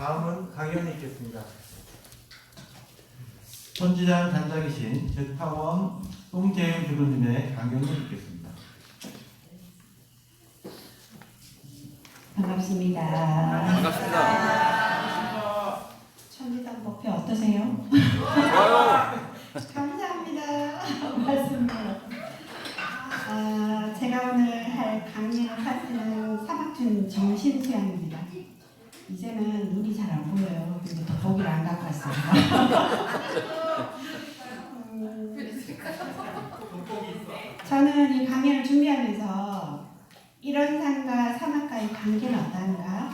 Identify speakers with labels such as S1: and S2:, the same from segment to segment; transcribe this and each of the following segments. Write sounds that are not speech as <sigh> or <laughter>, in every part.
S1: 다음은 강연이 있겠습니다.
S2: 선지장 단장이신 제타원 똥재윤 교수님의 강연을 듣겠습니다.
S3: 반갑습니다.
S4: 반갑습니다.
S3: 천지당 목표 어떠세요?
S4: 좋아요. <laughs>
S3: 감사합니다. 말씀을. 아, 제가 오늘 할 강연을 파트는 사막툰 정신수양입니다. 이제는 눈이 잘 안 보여요. 근데 돋보기를 안 갖고 왔어요. 음, 저는 이 강연을 준비하면서 이런 산과 사막과의 관계는 어떠한가?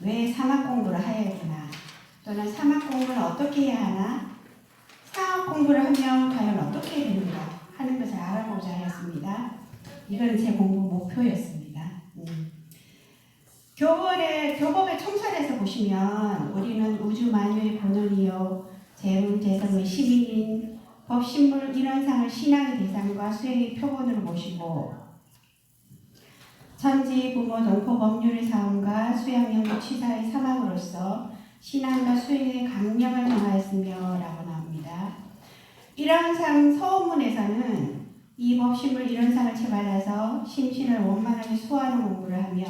S3: 왜 사막 공부를 해야 되나? 또는 사막 공부를 어떻게 해야 하나? 사업 공부를 하면 과연 어떻게 해야 되는가 하는 것을 알아보자 하였습니다. 이건 제 공부 목표였습니다. 음. 교벌의 교법의 총설에서 보시면 우리는 우주 만유의 본원이요 재물 재성의 시민인 법신물 이런상을 신앙의 대상과 수행의 표본으로 모시고 천지 부모 동포 법률의 사원과 수양연구 취사의 사막으로서 신앙과 수행의 강령을 정하였으며 라고 나옵니다. 이런상 서원문에서는 이 법신물 이런상을 채받아서 심신을 원만하게 수호하는 공부를 하며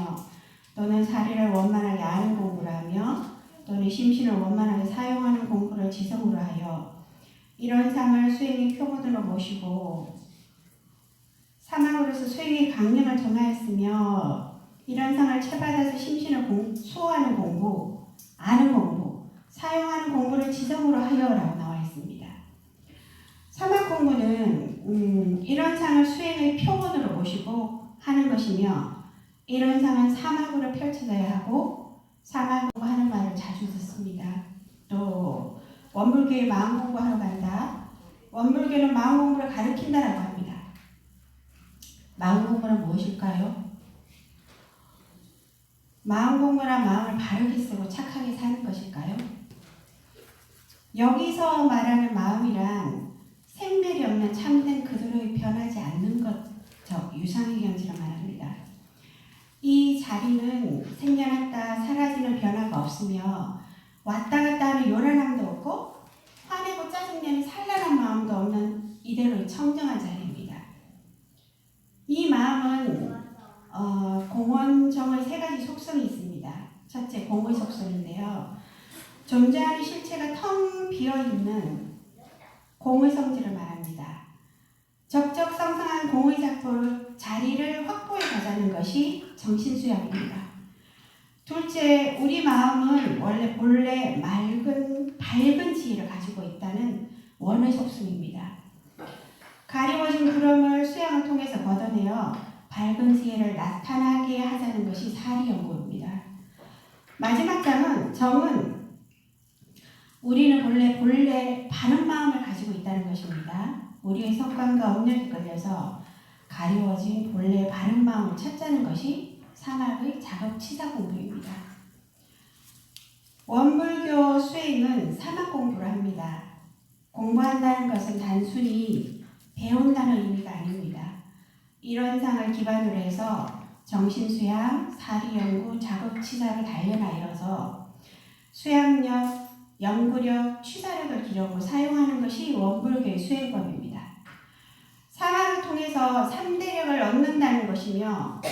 S3: 또는 사리를 원만하게 아는 공부를 하며 또는 심신을 원만하게 사용하는 공부를 지성으로 하여 이런 상을 수행의 표본으로 모시고 사망으로서 수행의 강령을 정하였으며 이런 상을 채받아서 심신을 공, 수호하는 공부, 아는 공부, 사용하는 공부를 지성으로 하여라고 나와 있습니다. 사막 공부는 음, 이런 상을 수행의 표본으로 모시고 하는 것이며 이런 상은 사막으로 펼쳐져야 하고 사막 공부하는 말을 자주 듣습니다. 또 원불교의 마음 공부하러 간다. 원불교는 마음 공부를 가르친다라고 합니다. 마음 공부는 무엇일까요? 마음 공부란 마음을 바르게 쓰고 착하게 사는 것일까요? 여기서 말하는 마음이란 생멸이 없는 참된 그대로의 변하지 않는 것, 저 유상의 경지를 말합니다. 생겨났다 사라지는 변화가 없으며 왔다 갔다 하는 요란함도 없고 화내고 짜증내는 산란한 마음도 없는 이대로의 청정한 자리입니다. 이 마음은 어, 공원정의 세 가지 속성이 있습니다. 첫째 공의 속성인데요. 존재하는 실체가 텅 비어 있는 공의 성질을 말합니다. 적적성성한 공의 작포를 자리를 확보해 가자는 것이 정신수양입니다. 둘째, 우리 마음은 원래 본래 맑은 밝은 지혜를 가지고 있다는 원의 속성입니다. 가리워진 구름을 수양을 통해서 걷어내어 밝은 지혜를 나타나게 하자는 것이 사리 연구입니다. 마지막 장은 정은 우리는 본래 본래 바른 마음을 가지고 있다는 것입니다. 우리의 성관과 업력이 걸려서 가리워진 본래 바른 마음을 찾자는 것이 사막의 작업 치사 공부입니다. 원불교 수행은 사막 공부를 합니다. 공부한다는 것은 단순히 배운다는 의미가 아닙니다. 이런 상을 기반으로 해서 정신수양, 사리연구, 작업치사를 단련하여서 수양력, 연구력, 취사력을 기르고 사용하는 것이 원불교의 수행법입니다. 사막을 통해서 3대력을 얻는다는 것이며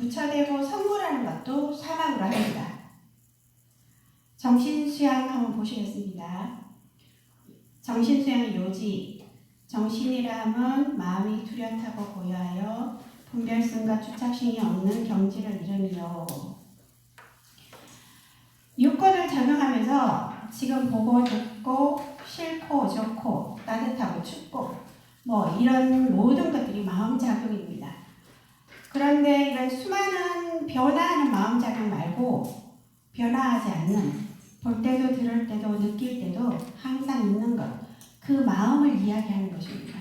S3: 부처되고 선물하는 것도 사막으로 합니다. 정신수양 한번 보시겠습니다. 정신수양의 요지 정신이라 함은 마음이 뚜렷하고 고요하여 분별성과 주착심이 없는 경지를 이루며 육권을 적용하면서 지금 보고 듣고 싫고 좋고 따뜻하고 춥고 뭐 이런 모든 것들이 마음 작용입니다. 그런데 이런 수많은 변화하는 마음작용 말고 변화하지 않는 볼 때도 들을 때도 느낄 때도 항상 있는 것, 그 마음을 이야기하는 것입니다.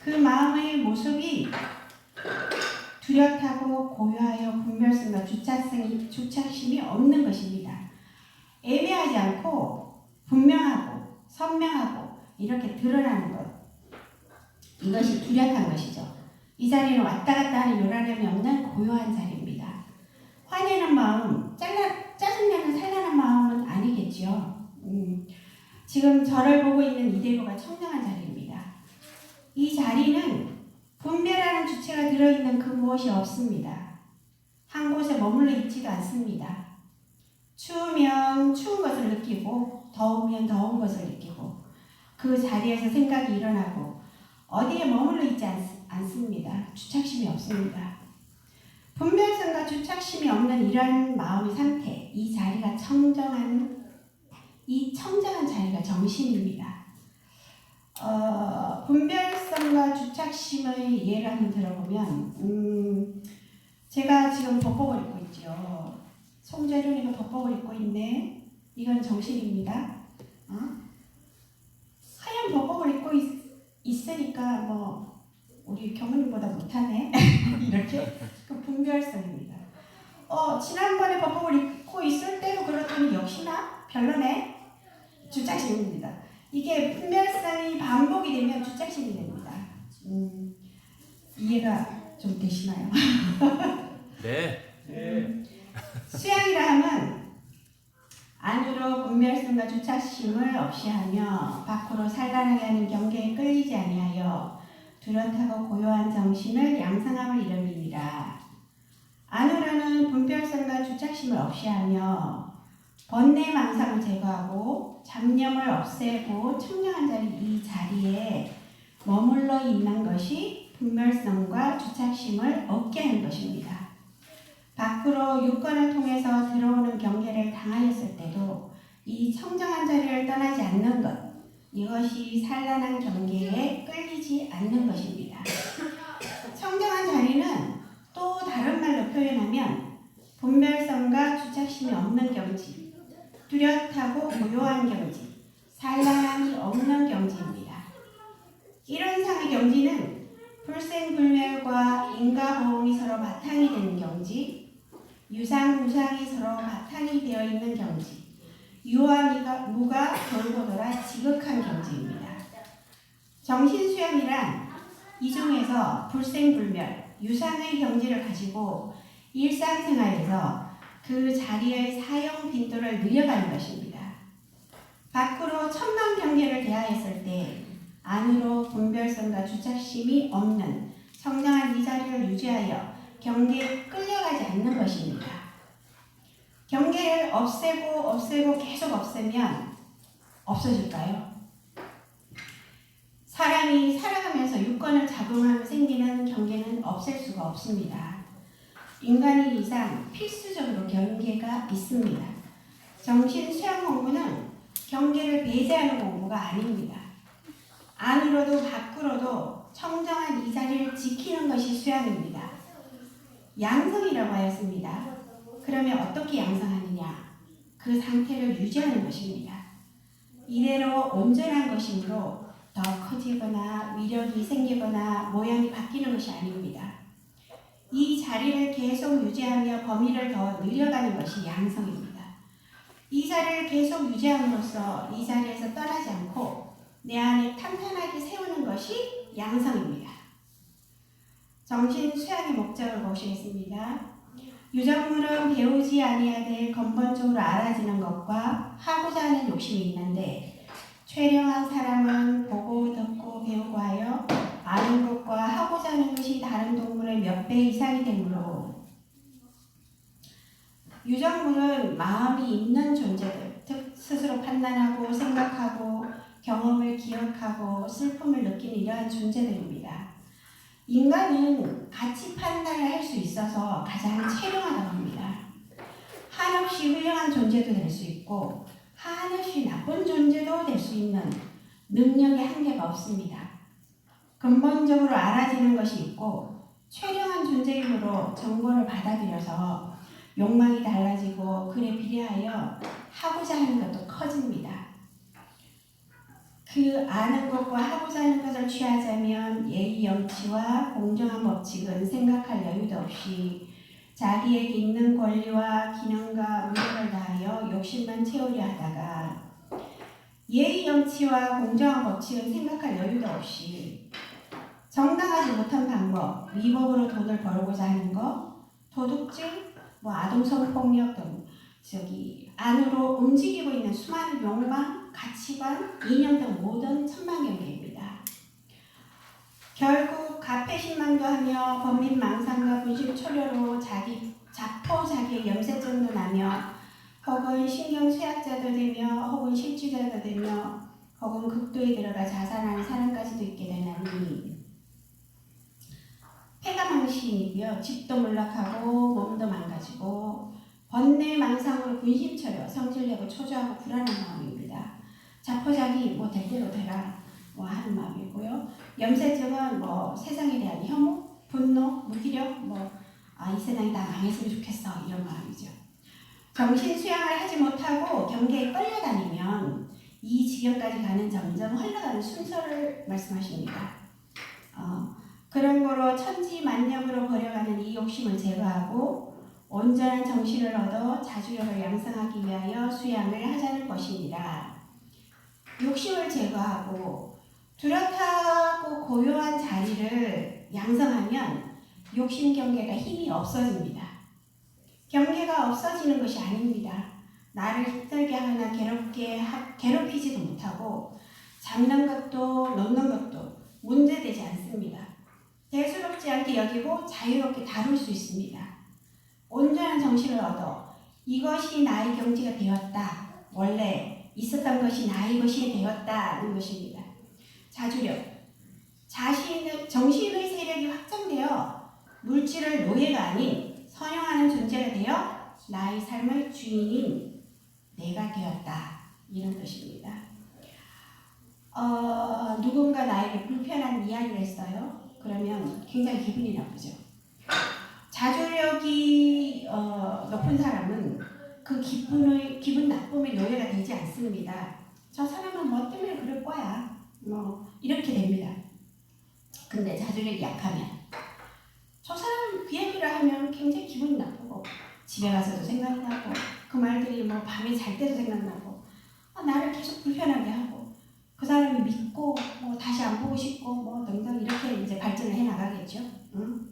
S3: 그 마음의 모습이 뚜렷하고 고요하여 분별성과 주착성이, 주착심이 없는 것입니다. 애매하지 않고 분명하고 선명하고 이렇게 드러나는 것. 이것이 뚜렷한 것이죠. 이 자리는 왔다 갔다 하는 요란함이 없는 고요한 자리입니다. 화내는 마음, 잘라, 짜증내는 산란한 마음은 지금 저를 보고 있는 이대로가 청정한 자리입니다. 이 자리는 분별하는 주체가 들어있는 그 무엇이 없습니다. 한 곳에 머물러 있지도 않습니다. 추우면 추운 것을 느끼고 더우면 더운 것을 느끼고 그 자리에서 생각이 일어나고 어디에 머물러 있지 않, 않습니다. 주착심이 없습니다. 분별성과 주착심이 없는 이러한 마음의 상태, 이 자리가 청정한 이 청정한 자리가 정신입니다. 어, 분별성과 주착심의 예를 한번 들어보면, 음, 제가 지금 법복을 입고 있죠. 송재룡이가 법복을 입고 있네. 이건 정신입니다. 어? 하얀 법복을 입고 있, 있으니까 뭐 우리 경우님보다 못하네. <laughs> 이렇게 그 분별성입니다. 어 지난번에 법복을 입고 있을 때도 그렇더니 역시나 별로네. 주착심입니다. 이게 분별성이 반복이 되면 주착심이 됩니다. 음, 이해가 좀 되시나요? <laughs>
S4: 네.
S1: 네.
S3: 수양이라 함은 안으로 분별성과 주착심을 없이 하며 밖으로 살간하게 하는 경계에 끌리지 아니하여 뚜렷하고 고요한 정신을 양성함을 이름이니라. 안으로는 분별성과 주착심을 없이 하며 번뇌 망상을 제거하고 잡념을 없애고 청량한 자리 이 자리에 머물러 있는 것이 분별성과 주착심을 얻게 하는 것입니다. 밖으로 육건을 통해서 들어오는 경계를 당하였을 때도 이 청정한 자리를 떠나지 않는 것 이것이 산란한 경계에 끌리지 않는 것입니다. 청정한 자리는 또 다른 말로 표현하면 분별성과 주착심이 없는 경지, 뚜렷하고 고요한 경지, 산란함이 없는 경지입니다. 이런 상의 경지는 불생불멸과 인과보험이 서로 바탕이 되는 경지, 유상무상이 서로 바탕이 되어 있는 경지, 미가, 무가 돌아 지극한 경지입니다. 정신수양이란 이 중에서 불생불멸, 유상의 경지를 가지고 일상생활에서 그 자리의 사용 빈도를 늘려가는 것입니다. 밖으로 천만 경계를 대하였을 때 안으로 분별성과 주착심이 없는 청량한 이 자리를 유지하여 경계에 끌려가지 않는 것입니다. 경계를 없애고 없애고 계속 없애면 없어질까요? 사람이 살아가면서 유권을 잡음하며 생기는 경계는 없앨 수가 없습니다. 인간인 이상 필수적으로 경계가 있습니다. 정신 수양 공부는 경계를 배제하는 공부가 아닙니다. 안으로도 밖으로도 청정한 이 자리를 지키는 것이 수양입니다. 양성이라고 하였습니다. 그러면 어떻게 양성하느냐? 그 상태를 유지하는 것입니다. 이대로 온전한 것이므로 더 커지거나 위력이 생기거나 모양이 바뀌는 것이 아닙니다. 이 자리를 계속 유지하며 범위를 더 늘려가는 것이 양성입니다. 이 자리를 계속 유지함으로써 이 자리에서 떠나지 않고 내 안에 탄탄하게 세우는 것이 양성입니다. 정신 수양의 목적을 보시겠습니다. 유전물은 배우지 아니하되 근본적으로 알아지는 것과 하고자 하는 욕심이 있는데 최령한 사람은 보고 듣고 배우고 하여 아는 것과 하고자 하는 것이 다른 동물의 몇 배 이상이 되므로 유전물은 마음이 있는 존재들, 즉 스스로 판단하고 생각하고 경험을 기억하고 슬픔을 느끼는 이러한 존재들입니다. 인간은 가치 판단을 할 수 있어서 가장 체령하다고 합니다. 한없이 훌륭한 존재도 될 수 있고 한없이 나쁜 존재도 될 수 있는 능력의 한계가 없습니다. 근본적으로 알아지는 것이 있고 최령한 존재이므로 정보를 받아들여서 욕망이 달라지고 그에 비례하여 하고자 하는 것도 커집니다. 그 아는 것과 하고자 하는 것을 취하자면 예의 영치와 공정한 법칙은 생각할 여유도 없이 자기에게 있는 권리와 기능과 의력을 다하여 욕심만 채우려 하다가 예의 영치와 공정한 법칙은 생각할 여유도 없이 정당하지 못한 방법, 위법으로 돈을 벌고자 하는 것, 도둑질, 뭐 아동 성폭력 등 저기 안으로 움직이고 있는 수많은 욕망, 가치관, 이념 등 모든 천만경계입니다. 결국 가패신망도 하며 범민 망상과 분심 초려로 자기 자포 자기의 염세증도 나며 혹은 신경쇠약자도 되며 혹은 실주자도 되며 혹은 극도에 들어가 자살하는 사람까지도 있게 되나니 폐가 망신이고요. 집도 몰락하고 몸도 망가지고 번뇌 망상으로 군심처려 성질내고 초조하고 불안한 마음입니다. 자포자기 뭐 될 대로 되라 뭐 하는 마음이고요. 염세증은 뭐 세상에 대한 혐오, 분노, 무기력 뭐 아, 이 세상이 다 망했으면 좋겠어 이런 마음이죠. 정신 수양을 하지 못하고 경계에 끌려다니면 이 지경까지 가는 점점 흘러가는 순서를 말씀하십니다. 어, 그런 거로 천지 만력으로 버려가는 이 욕심을 제거하고 온전한 정신을 얻어 자주력을 양성하기 위하여 수양을 하자는 것이니라. 욕심을 제거하고 뚜렷하고 고요한 자리를 양성하면 욕심 경계가 힘이 없어집니다. 경계가 없어지는 것이 아닙니다. 나를 힘들게 하거나 괴롭게 하, 괴롭히지도 못하고 잡는 것도 놓는 것도 문제되지 않습니다. 대수롭지 않게 여기고 자유롭게 다룰 수 있습니다. 온전한 정신을 얻어 이것이 나의 경지가 되었다. 원래 있었던 것이 나의 것이 되었다는 것입니다. 자주력. 자신의 정신의 세력이 확장되어 물질을 노예가 아닌 선용하는 존재가 되어 나의 삶의 주인인 내가 되었다. 이런 것입니다. 어, 누군가 나에게 불편한 이야기를 했어요. 그러면 굉장히 기분이 나쁘죠. 자주력이 어, 높은 사람은 그 기분의 기분 나쁨의 노예가 되지 않습니다. 저 사람은 뭐 때문에 그럴 거야. 뭐 이렇게 됩니다. 근데 자주력이 약하면 저 사람 그 얘기를 하면 굉장히 기분이 나쁘고 집에 가서도 생각이 나고 그 말들이 뭐 밤에 잘 때도 생각나고 아, 나를 계속 불편하게 하고 그 사람이 믿고 뭐 다시 안 보고 싶고 뭐 등등 이렇게 이제 발전을 해 나가겠죠. 응?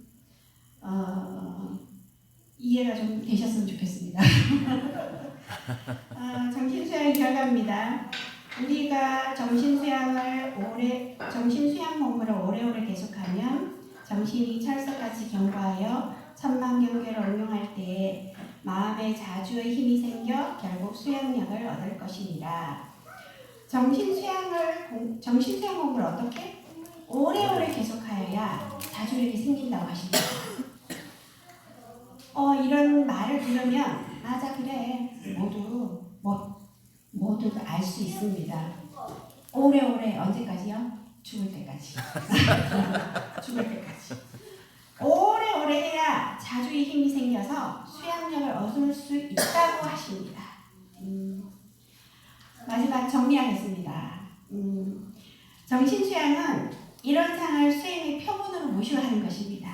S3: 어, 이해가 좀 되셨으면 좋겠습니다. <laughs> 아, 정신수양의 결과입니다. 우리가 정신수양을 오래 정신수양 공부를 오래오래 계속하면 정신이 철석같이 견고하여 천만경계를 응용할 때에 마음에 자주의 힘이 생겨 결국 수양력을 얻을 것이니라. 정신 수양을 공- 정신 수양 공부를 어떻게 오래오래 계속하여야 자주력이 생긴다고 하십니다. 어 이런 말을 들으면 맞아 그래 모두 뭐 모두 알 수 있습니다. 오래오래 언제까지요? 죽을 때까지. <laughs> 죽을 때까지. 오래오래 해야 자주의 힘이 생겨서 수양력을 얻을 수 있다고 하십니다. 음, 마지막 정리하겠습니다. 음, 정신수양은 이런 상을 수행의 표본으로 모셔하는 것입니다.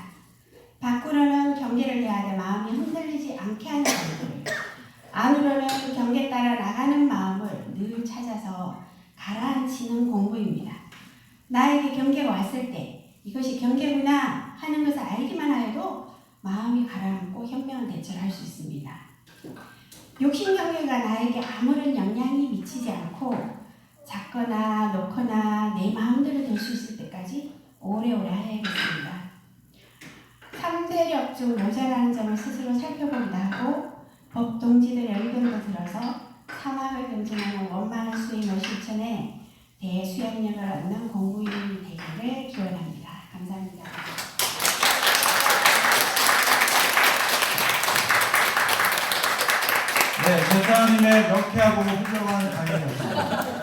S3: 밖으로는 경계를 대하되 마음이 흔들리지 않게 하는 것들, 안으로는 경계 따라 나가는 마음을 늘 찾아서 가라앉히는 공부입니다. 나에게 경계가 왔을 때 이것이 경계구나 하는 것을 알기만 하여도 마음이 가라앉고 현명한 대처를 할 수 있습니다. 욕심 경계가 나에게 아무런 영향이 미치지 않고 작거나 놓거나 내 마음대로 될 수 있을 때까지 오래오래 해야겠습니다. 삼대력 중 모자라는 점을 스스로 살펴보기도 하고 법동지들의 의견도 들어서 사막을 경쟁하는 원만한 수행을 실천해 대수양력을 얻는 공부인이 되기를 기원합니다. 감사합니다.
S2: 네, 제사님의 명쾌하고 훌륭한 강연이었습니다.